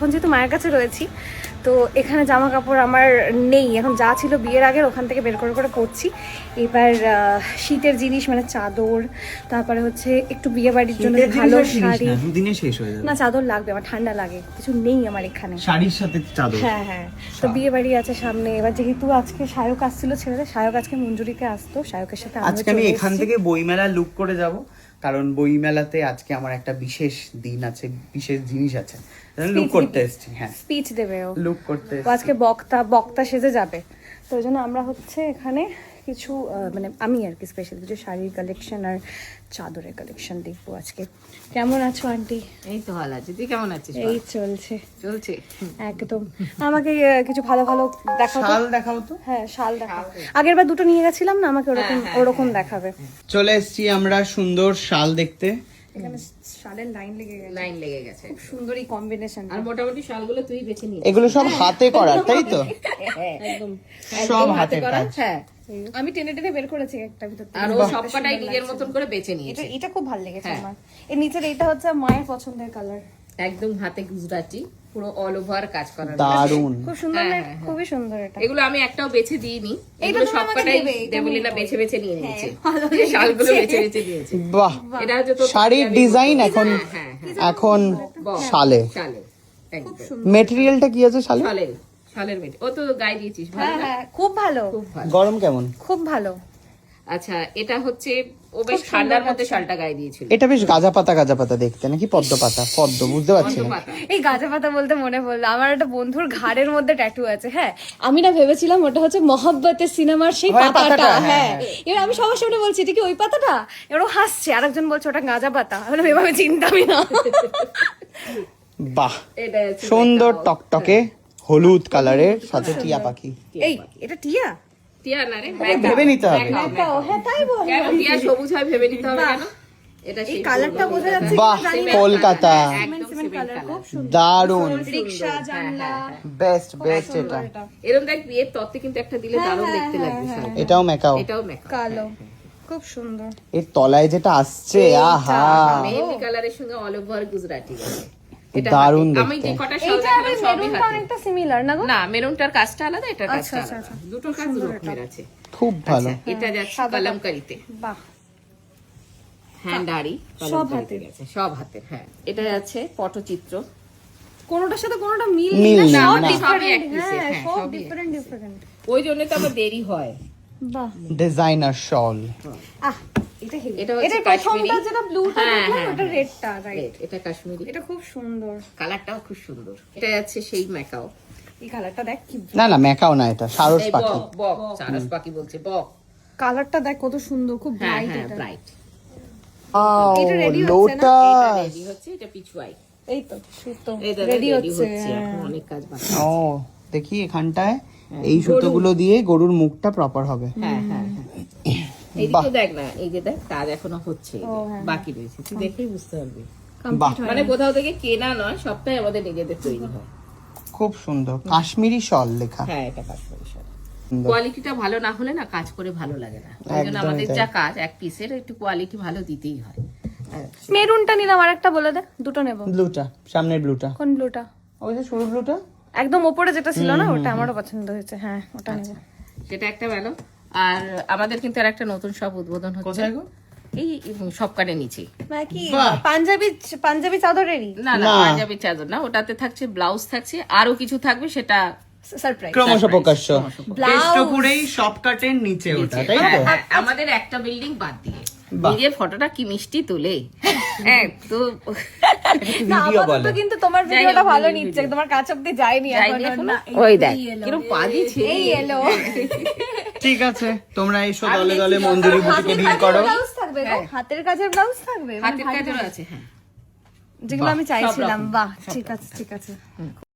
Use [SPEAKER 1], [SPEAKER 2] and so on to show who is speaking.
[SPEAKER 1] এখন যেহেতু মায়ের কাছে রয়েছি তো এখানে জামা কাপড় আমার নেই। এখন যা ছিল বিয়ের আগের ওখান থেকে বের করে করে পড়ছি এবার শীতের জিনিস মানে চাদর তারপরে হচ্ছে একটু বিয়ে বাড়ির জন্য ভালো শাড়ি।
[SPEAKER 2] শেষ হয়ে যাবে।
[SPEAKER 1] না চাদর লাগবে আমার ঠান্ডা লাগে কিছু নেই আমার এখানে।
[SPEAKER 2] শাড়ির সাথে চাদর?
[SPEAKER 1] হ্যাঁ হ্যাঁ। তো বিয়ে বাড়ি আছে সামনে। এবার যেহেতু আজকে শায়ক আসছিল ছেলেদের শায়ক আজকে মঞ্জুরিতে আসতো শায়কের সাথে
[SPEAKER 2] আজকে আমি এখান থেকে বইমেলা লুক করে যাব। কারণ বইমেলাতে আজকে আমার একটা বিশেষ দিন আছে বিশেষ জিনিস আছে। লুক করতে। এসেছি হ্যাঁ।
[SPEAKER 1] স্পিচ দেবে ও।
[SPEAKER 2] লুক করতে
[SPEAKER 1] আজকে বক্তা বক্তা সেজে যাবে। তো ওই জন্য আমরা হচ্ছে এখানে কিছু মানে আমি আর কি স্পেশাল কিছু শাড়ির কালেকশন আর চাদরের কালেকশন দেখব আজকে। কেমন আছো আন্টি?
[SPEAKER 3] এই তো ভালো আছি। তুই কেমন আছিস
[SPEAKER 1] এই চলছে।
[SPEAKER 3] চলছে।
[SPEAKER 1] একদম। আমাকে কিছু ভালো ভালো দেখাও
[SPEAKER 2] শাল দেখাও তো?
[SPEAKER 1] হ্যাঁ শাল দেখাও। আগের বার দুটো নিয়ে গেছিলাম না আমাকে ওরকম ওরকম দেখাবে।
[SPEAKER 2] চলে এসেছি আমরা সুন্দর শাল দেখতে।
[SPEAKER 1] এখানে শালের লাইন লেগে গেছে।
[SPEAKER 3] লাইন লেগে গেছে।
[SPEAKER 1] খুব সুন্দর এই কম্বিনেশন
[SPEAKER 3] আর মোটামুটি শালগুলো তুই বেছে নিয়ে
[SPEAKER 2] এগুলো সব হাতে করা তাই তো?
[SPEAKER 3] একদম।
[SPEAKER 2] সব হাতে করা।
[SPEAKER 3] হ্যাঁ।
[SPEAKER 1] আমি টেনে টেনে বের করেছি একটা ভিতর থেকে।
[SPEAKER 3] আর ও সবকটাই নিজের মতন করে বেছে নিয়েছে।
[SPEAKER 1] এটা এটা খুব ভালো লেগেছে
[SPEAKER 3] হ্যাঁ।
[SPEAKER 1] আমার। এর নিচের এটা হচ্ছে মায়ের পছন্দের কালার
[SPEAKER 3] একদম হাতে গুজরাটি পুরো অল ওভার কাজ করা
[SPEAKER 2] দারুণ।
[SPEAKER 1] খুব সুন্দর
[SPEAKER 3] হ্যাঁ, হ্যাঁ,
[SPEAKER 1] খুবই সুন্দর এটা।
[SPEAKER 3] এগুলো আমি একটাও বেছে দিইনি। এগুলো সবকটাই দেবলিনা বেছে বেছে নিয়ে নিয়েছে।
[SPEAKER 1] ভালো
[SPEAKER 3] শালগুলো বেছে বেছে দিয়েছে।
[SPEAKER 2] বাহ।
[SPEAKER 3] এটা হচ্ছে তোর
[SPEAKER 2] শাড়ির ডিজাইন এখন
[SPEAKER 3] হ্যাঁ হ্যাঁ
[SPEAKER 2] এখন। শালে।
[SPEAKER 3] শালে
[SPEAKER 2] মেটেরিয়ালটা কি আছে শালে?
[SPEAKER 3] শালের। শালের মেটে ও তো গায়ে দিয়েছিস ভালো
[SPEAKER 1] হ্যাঁ
[SPEAKER 3] না?
[SPEAKER 1] হ্যাঁ খুব ভালো।
[SPEAKER 3] খুব ভালো।
[SPEAKER 2] গরম কেমন?
[SPEAKER 1] খুব ভালো।
[SPEAKER 3] আচ্ছা এটা হচ্ছে ও বেশ ঠান্ডার মধ্যে শালটা গায়ে দিয়েছিল।
[SPEAKER 2] এটা বেশ গাজা পাতা গাজা পাতা দেখতে নাকি পদ্ম পাতা? পদ্ম বুঝতে পারছি না।
[SPEAKER 3] পাতা।
[SPEAKER 1] এই গাঁজা পাতা বলতে মনে পড়ল আমার একটা বন্ধুর ঘাড়ের মধ্যে ট্যাটু আছে হ্যাঁ। আমি না ভেবেছিলাম ওটা হচ্ছে মহাব্বতের সিনেমার সেই
[SPEAKER 2] হয়,
[SPEAKER 1] পাতাটা
[SPEAKER 2] পাতাটা,
[SPEAKER 1] হ্যাঁ এবার আমি সবার সামনে বলছি এটা কি ওই পাতাটা? এবার ও হাসছে আরেকজন বলছে ওটা গাঁজা পাতা। বললাম, এভাবে চিন্তামই না।
[SPEAKER 2] বাহ
[SPEAKER 3] এটা
[SPEAKER 2] সুন্দর টকটকে। হলুদ কালারের সাথে টিয়া পাখি।
[SPEAKER 1] এই এটা টিয়া?
[SPEAKER 3] টিয়া না রে
[SPEAKER 2] ভেবে নিতে হবে।
[SPEAKER 1] হ্যাঁ তাই বল।
[SPEAKER 3] টিয়া সবুজ হয় ভেবে নিতে হবে কেন? এটা
[SPEAKER 1] এই
[SPEAKER 3] সেই
[SPEAKER 1] কালারটা বোঝা যাচ্ছে
[SPEAKER 2] বাহ কলকাতা।
[SPEAKER 1] জানলা।
[SPEAKER 2] বেস্ট বেস্ট এটা।
[SPEAKER 3] এরকম দেখ বিয়ের তত্ত্বে কিন্তু একটা দিলে দারুণ দেখতে লাগবে
[SPEAKER 2] এটাও মেকাও
[SPEAKER 3] এটাও
[SPEAKER 1] কালো। খুব সুন্দর।
[SPEAKER 2] এর তলায় যেটা আসছে আহা।
[SPEAKER 3] মেহেন্দি কালারের সঙ্গে অল ওভার গুজরাটি গেছে এটা
[SPEAKER 2] দারুণ
[SPEAKER 3] হাতে- আমি
[SPEAKER 2] দেখতে।
[SPEAKER 3] যে কটা শাল দেখালাম সবই হাতে।
[SPEAKER 1] অনেকটা সিমিলার না গো?
[SPEAKER 3] না মেরুনটার কাজটা আলাদা এটার
[SPEAKER 1] আচ্ছা,
[SPEAKER 3] কাজটা
[SPEAKER 1] আচ্ছা,
[SPEAKER 3] আলাদা।
[SPEAKER 1] আচ্ছা।
[SPEAKER 3] দুটো কাজ রকমের আছে।
[SPEAKER 2] খুব ভালো।
[SPEAKER 3] এটা যাচ্ছে কলমকারিতে।
[SPEAKER 1] বাহ।
[SPEAKER 3] হ্যান্ড আড়ি
[SPEAKER 1] সব
[SPEAKER 3] হাতের। হ্যাঁ। এটা যাচ্ছে পটচিত্র।
[SPEAKER 1] কোনোটার সাথে কোনোটা মিল
[SPEAKER 2] মিল
[SPEAKER 1] না।
[SPEAKER 3] সবই এক
[SPEAKER 1] হ্যাঁ
[SPEAKER 3] হ্যাঁ,
[SPEAKER 1] সব ডিফারেন্ট ডিফারেন্ট
[SPEAKER 3] ওই জন্য তো আমার দেরি হয়।
[SPEAKER 1] বাহ।
[SPEAKER 2] ডিজাইনার শল
[SPEAKER 1] আহ এটা হেভি
[SPEAKER 3] এটা
[SPEAKER 1] এটা প্রথমটা যেটা ব্লুটা
[SPEAKER 3] হ্যাঁ,
[SPEAKER 1] দেখলাম
[SPEAKER 3] হ্যাঁ,
[SPEAKER 1] ওটা রেডটা রাইট
[SPEAKER 3] এটা কাশ্মীরি।
[SPEAKER 1] এটা খুব সুন্দর।
[SPEAKER 3] কালারটাও খুব সুন্দর। এটা যাচ্ছে সেই মেকাও
[SPEAKER 1] এই কালারটা দেখ কি
[SPEAKER 2] না না মেকাও না এটা সারস পাখি।
[SPEAKER 3] বক বক সারস পাখি বলছে বক।
[SPEAKER 1] কালারটা দেখ কত সুন্দর খুব
[SPEAKER 3] হ্যাঁ
[SPEAKER 1] ব্রাইট
[SPEAKER 3] হ্যাঁ
[SPEAKER 1] এটা।
[SPEAKER 3] ব্রাইট
[SPEAKER 1] এটা ready হচ্ছে না?
[SPEAKER 2] লোটাস
[SPEAKER 3] রেডি হচ্ছে এটা পিছুয়াই।
[SPEAKER 1] এই তো সুতো।
[SPEAKER 3] এটা
[SPEAKER 1] রেডি
[SPEAKER 3] রেডি
[SPEAKER 1] হচ্ছে।
[SPEAKER 3] হচ্ছে
[SPEAKER 1] হ্যাঁ।
[SPEAKER 3] এখন অনেক কাজ বাকি
[SPEAKER 2] ও দেখি এখানটায়। এই সুতোগুলো দিয়ে গরুর মুখটা প্রপার হবে।
[SPEAKER 3] হ্যাঁ হ্যাঁ হ্যাঁ। এইদিকে দেখ না এই যে দেখ কাজ এখনও হচ্ছে।
[SPEAKER 1] হ্যাঁ।
[SPEAKER 3] বাকি রয়েছে। তুই দেখেই বুঝতে পারবি। মানে কোথাও থেকে কেনা নয় সবটাই আমাদের নিজেদের তৈরি হয়।
[SPEAKER 2] খুব সুন্দর। কাশ্মীরি শল লেখা।
[SPEAKER 3] হ্যাঁ এটা কাশ্মীরি শাড়ি কোয়ালিটিটা ভালো না হলে না কাজ করে ভালো লাগে না। আমাদের যা কাজ এক পিসের একটু কোয়ালিটি ভালো দিতেই হয়। হ্যাঁ।
[SPEAKER 1] মেরুনটা নিলাম আরেকটা বলে দে দুটো নেব।
[SPEAKER 2] ব্লুটা সামনের ব্লুটা।
[SPEAKER 1] কোন ব্লুটা?
[SPEAKER 2] ওই যে শুরু ব্লুটা।
[SPEAKER 1] একদম ওপরে যেটা ছিল না ওটা আমারও পছন্দ হয়েছে। হ্যাঁ ওটা নেব।
[SPEAKER 3] সেটা একটা ভালো। আর আমাদের কিন্তু আর একটা নতুন সব উদ্বোধন হচ্ছে। এই নিচে
[SPEAKER 1] মানে পাঞ্জাবি পাঞ্জাবি চাদরেরই?
[SPEAKER 3] না না পাঞ্জাবি চাদর না ওটাতে থাকছে ব্লাউজ থাকছে আরও কিছু থাকবে সেটা
[SPEAKER 2] ক্রমশ প্রকাশ্য। কেষ্টপুরেই সব নিচে ওটা তাই তো?
[SPEAKER 3] আমাদের একটা বিল্ডিং বাদ দিয়ে। নিজের ফটোটা কি মিষ্টি তোলে? হ্যাঁ তো
[SPEAKER 2] ভিডিও বলে।
[SPEAKER 1] কিন্তু তোমার ভিডিওটা ভালো নিচ্ছে তোমার কাছ অব্দি যায়নি এখনও।
[SPEAKER 3] ওই দেখ পা দিয়েছে
[SPEAKER 1] এই এলো
[SPEAKER 2] ঠিক আছে তোমরা এইসব দলে দলে মঞ্জুরি বুটিকে ডিল করো।
[SPEAKER 1] থাকবে হাতের কাজের ব্লাউজ থাকবে মানে
[SPEAKER 3] হাতের
[SPEAKER 1] কাজের
[SPEAKER 3] কাজেরও আছে হ্যাঁ।
[SPEAKER 1] যেগুলো আমি চাইছিলাম বাহ ঠিক আছে ঠিক আছে।